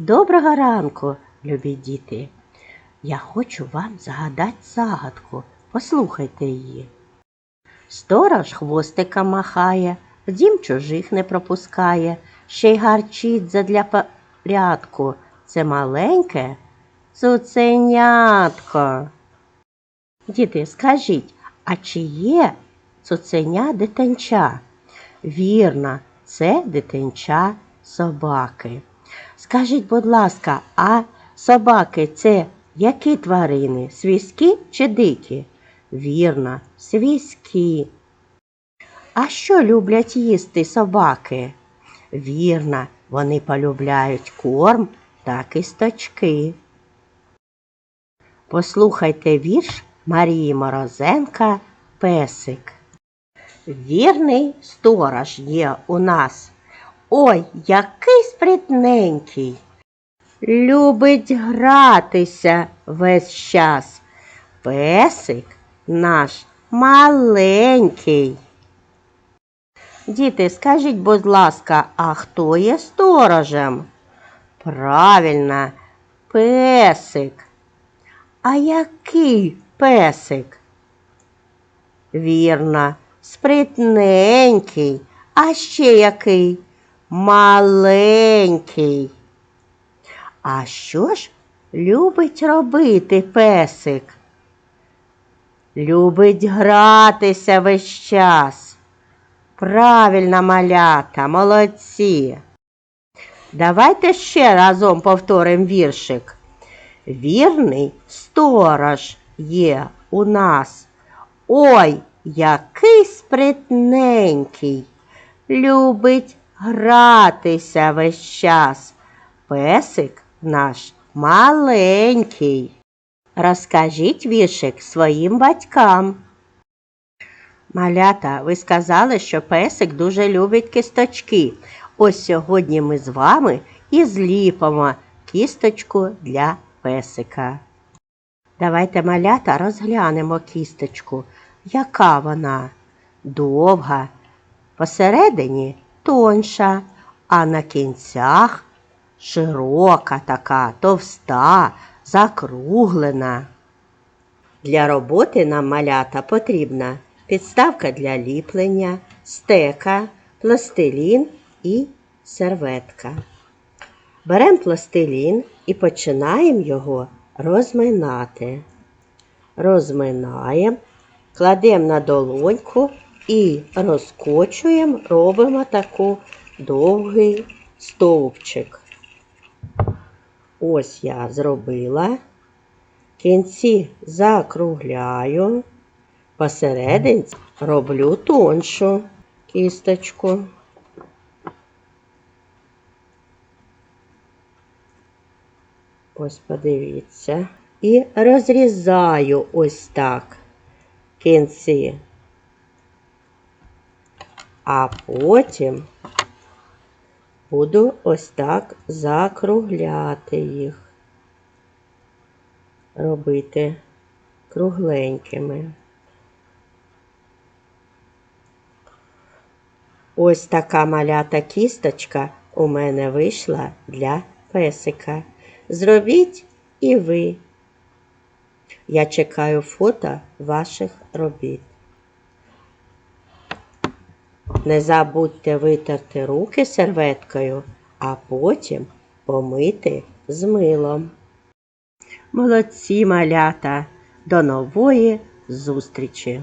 Доброго ранку, любі діти. Я хочу вам загадати загадку. Послухайте її. Сторож хвостика махає, в дім чужих не пропускає, ще й гарчить задля порядку. Це маленьке цуценятко. Діти, скажіть, а чи є цуценя дитинча? Вірно, це дитинча собаки. Скажіть, будь ласка, а собаки це які тварини? Свійські чи дикі? Вірно, свійські. А що люблять їсти собаки? Вірно, вони полюбляють корм та кисточки. Послухайте вірш Марії Морозенка Песик. Вірний сторож є у нас. Ой, який спритненький. Любить гратися весь час. Песик наш маленький. Діти, скажіть, будь ласка, а хто є сторожем? Правильно, песик. А який песик? Вірно, спритненький, а ще який маленький. А що ж любить робити песик? Любить гратися весь час. Правильно, малята, молодці. Давайте ще разом повторимо віршик. Вірний сторож є у нас. Ой, який спритненький, любить гратися весь час. Песик наш маленький. Розкажіть віршик своїм батькам. Малята, ви сказали, що песик дуже любить кісточки. Ось сьогодні ми з вами і зліпимо кісточку для песика. Давайте малята розглянемо кісточку. Яка вона? Довга, посередині тонша, а на кінцях широка така, товста, закруглена. Для роботи нам малята потрібна підставка для ліплення, стека, пластилін і серветка. Беремо пластилін і починаємо його розминати. Розминаємо, кладемо на долоньку і розкочуємо, робимо таку довгий стовпчик. Ось я зробила. Кінці закругляю, посередині роблю тоншу кісточку. Ось подивіться. І розрізаю ось так кінці. А потім буду ось так закругляти їх, робити кругленькими. Ось така малята кісточка у мене вийшла для песика. Зробіть і ви. Я чекаю фото ваших робіт. Не забудьте витерти руки серветкою, а потім помити з милом. Молодці малята! До нової зустрічі!